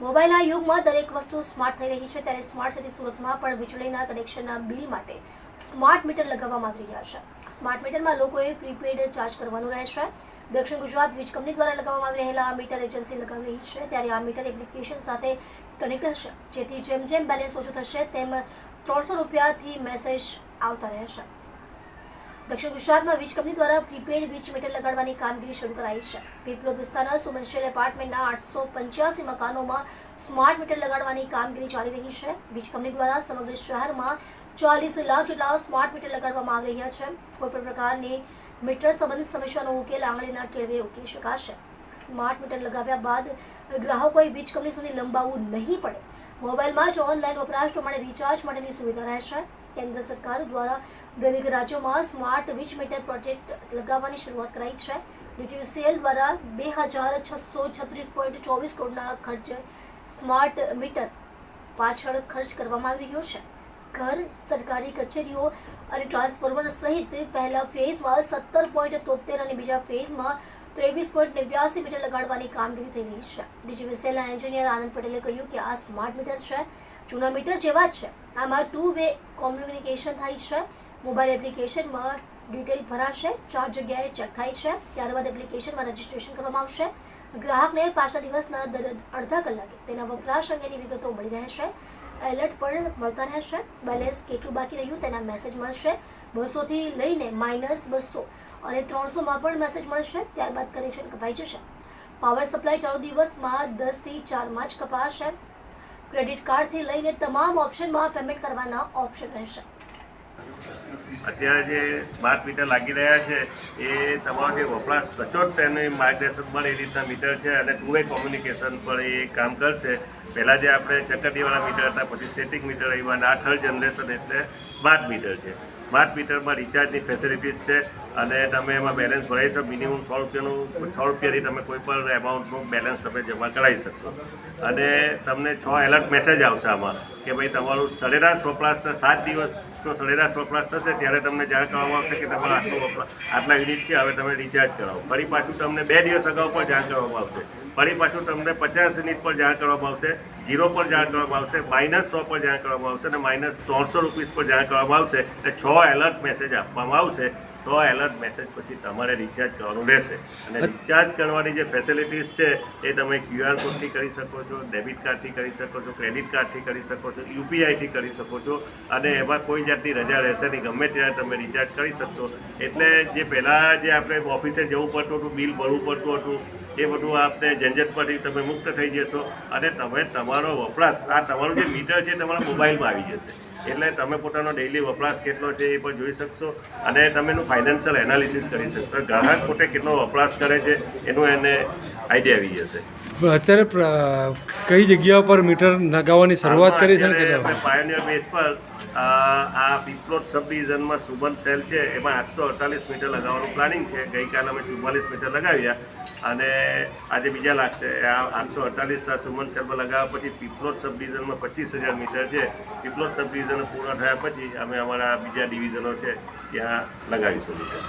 મોબાઈલના યુગમાં દરેક વસ્તુ સ્માર્ટ થઈ રહી છે, ત્યારે સ્માર્ટ સિટી સુરતમાં પણ વીજળીના કનેક્શનના બિલ માટે સ્માર્ટ મીટર લગાવવામાં આવી રહ્યા છે. સ્માર્ટ મીટરમાં લોકોએ પ્રીપેડ ચાર્જ કરવાનું રહેશે. દક્ષિણ ગુજરાત વીજ કંપની દ્વારા લગાવવામાં આવી રહેલા આ મીટર એજન્સી લગાવી રહી છે, ત્યારે આ મીટર એપ્લિકેશન સાથે કનેક્ટ હશે જેથી જેમ જેમ બેલેન્સ ઓછું થશે, તેમ ત્રણસો રૂપિયાથી મેસેજ આવતા રહેશે. દક્ષિણ ગુજરાતમાં વીજ કંપની દ્વારા પ્રીપેડ વીજ મીટર લગાડવાની કામગીરી શરૂ કરાઈ છે. પીપલોદ વિસ્તારના સુમનશેલ એપાર્ટમેન્ટના આઠસો પંચ્યાસી મકાનોમાં સ્માર્ટ મીટર લગાડવાની કામગીરી ચાલી રહી છે. વીજ કંપની દ્વારા સમગ્ર શહેરમાં ચાલીસ લાખ જેટલા સ્માર્ટ મીટર લગાડવામાં આવી રહ્યા છે. કોઈપણ પ્રકારની મીટર સંબંધિત સમસ્યાનો ઉકેલ આંગળીના ટેળવે ઉકેલી શકાશે. સ્માર્ટ મીટર લગાવ્યા બાદ ગ્રાહકોએ વીજ કંપની સુધી લંબાવવું નહીં પડે. મોબાઈલમાં જ ઓનલાઈન વપરાશ પ્રમાણે રિચાર્જ માટેની સુવિધા રહેશે. કેન્દ્ર સરકાર દ્વારા દરેક રાજ્યોમાં સ્માર્ટ વીજ મીટર પ્રોજેક્ટ લગાવવાની શરૂઆત કરાઈ છે. ડીજીવીસીએલ દ્વારા બે હજાર છસો છત્રીસ પોઈન્ટ ચોવીસ કરોડના ખર્ચે સ્માર્ટ મીટર પાછળ ખર્ચ કરવામાં આવી રહ્યો છે. ઘર, સરકારી કચેરીઓ અને ટ્રાન્સફોર્મર સહિત પહેલા ફેઝમાં સત્તર પોઈન્ટ તોતેર અને બીજા ફેઝમાં ત્રેવીસ પોઈન્ટ નેવ્યાસી મીટર લગાડવાની કામગીરી થઈ રહી છે. ડીજીવીસીએલના એન્જિનિયર આનંદ પટેલે કહ્યું કે આ સ્માર્ટ મીટર છે, જૂના મીટર જેવા જ છે. આમાં ટુ વે કોમ્યુનિકેશન થાય છે મોબાઈલ એપ્લિકેશનમાં ડિટેલ ભરાશે, ચાર જગ્યાએ ચેક થાય છે, ત્યારબાદ એપ્લિકેશનમાં રજીસ્ટ્રેશન કરવામાં આવશે. ગ્રાહકને પાછલા દિવસના દર અડધા કલાકે તેના વપરાશ અંગેની વિગતો મળી રહેશે. એલર્ટ પણ મળતા રહેશે બેલેન્સ કેટલું બાકી રહ્યું તેના મેસેજ મળશે બસોથી લઈને માઇનસ બસો અને ત્રણસોમાં પણ મેસેજ મળશે. ત્યારબાદ કનેક્શન કપાઈ જશે. પાવર સપ્લાય ચાલુ દિવસમાં દસથી ચારમાં જ કપાશે. ક્રેડિટ કાર્ડથી લઈને તમામ ઓપ્શનમાં પેમેન્ટ કરવાના ઓપ્શન રહેશે. અત્યારે જે સ્માર્ટ મીટર લાગી રહ્યા છે, એ તમારો જે વપરાશ સચોટ તેને માર્ગદર્શન મળે એ રીતના મીટર છે અને ટુ વે કોમ્યુનિકેશન પણ એ કામ કરશે. પહેલાં જે આપણે ચકરડીવાળા મીટર હતા, પછી સ્ટેટિક મીટર આવ્યા આ થર્ડ જનરેશન એટલે સ્માર્ટ મીટર છે. સ્માર્ટ મીટરમાં રિચાર્જની ફેસિલિટીઝ છે. અને તમે એમાં બેલેન્સ ભરાઈ શકો. મિનિમમ સો રૂપિયાનું, સો રૂપિયાથી તમે કોઈ પણ એમાઉન્ટનું બેલેન્સ તમે જમા કરાવી શકશો. અને તમને છ એલર્ટ મેસેજ આવશે આમાં કે ભાઈ તમારું સરેરાશ વપરાશના સાત દિવસનો સરેરાશ વપરાશ થશે, ત્યારે તમને જાણ કરવામાં આવશે કે તમારો આટલો વપરાશ, આટલા યુનિટ છે, હવે તમે રિચાર્જ કરાવો. ફરી પાછું તમને બે દિવસ અગાઉ પણ જાણ કરવામાં આવશે. ફરી પાછું તમને પચાસ યુનિટ પર જાણ કરવામાં આવશે જીરો પર જાણ કરવામાં આવશે માઇનસ સો પર જાણ કરવામાં આવશે અને માઇનસ ત્રણસો રૂપીસ પર જાણ કરવામાં આવશે. એટલે છ એલર્ટ મેસેજ આપવામાં આવશે છ એલર્ટ મેસેજ પછી તમારે રિચાર્જ કરવાનું રહેશે. અને રિચાર્જ કરવાની જે ફેસિલિટીઝ છે એ તમે ક્યુઆર કોડથી કરી શકો છો ડેબિટ કાર્ડથી કરી શકો છો ક્રેડિટ કાર્ડથી કરી શકો છો યુપીઆઈથી કરી શકો છો. અને એમાં કોઈ જાતની રજા રહેશે નહીં. ગમે ત્યારે તમે રિચાર્જ કરી શકશો. એટલે જે પહેલાં જે આપણે ઓફિસે જવું પડતું હતું બિલ ભરવું પડતું હતું એ બધું આપણે ઝંઝટ પરથી તમે મુક્ત થઈ જશો. અને તમે તમારો વપરાશ આ તમારું જે મીટર છે એ તમારા મોબાઈલમાં આવી જશે. એટલે તમે પોતાનો ડેઇલી વપરાશ કેટલો છે એ પણ જોઈ શકશો. અને તમે એનું ફાઇનાન્શિયલ એનાલિસિસ કરી શકશો. ગ્રાહક પોતે કેટલો વપરાશ કરે છે એનું એને આઈડિયા આવી જશે. અત્યારે કઈ જગ્યા પર મીટર નગાવવાની શરૂઆત કરી છે પાયોનિયર બેઝ પર આ પીપલોટ સબ ડિવિઝનમાં સુબન સેલ છે. એમાં આઠસો અડતાલીસ મીટર લગાવવાનું પ્લાનિંગ છે. ગઈકાલે અમે ચુમ્માલીસ મીટર લગાવ્યા. અને આજે બીજા લાગશે. આ આઠસો અડતાલીસ સુમન શર્મા લગાવ્યા પછી પીપલોદ સબ ડિવિઝનમાં પચીસ હજાર મીટર છે. પીપલોદ સબ ડિવિઝન પૂર્ણ થયા પછી અમે અમારા બીજા ડિવિઝનો છે ત્યાં લગાવીશું મીટર.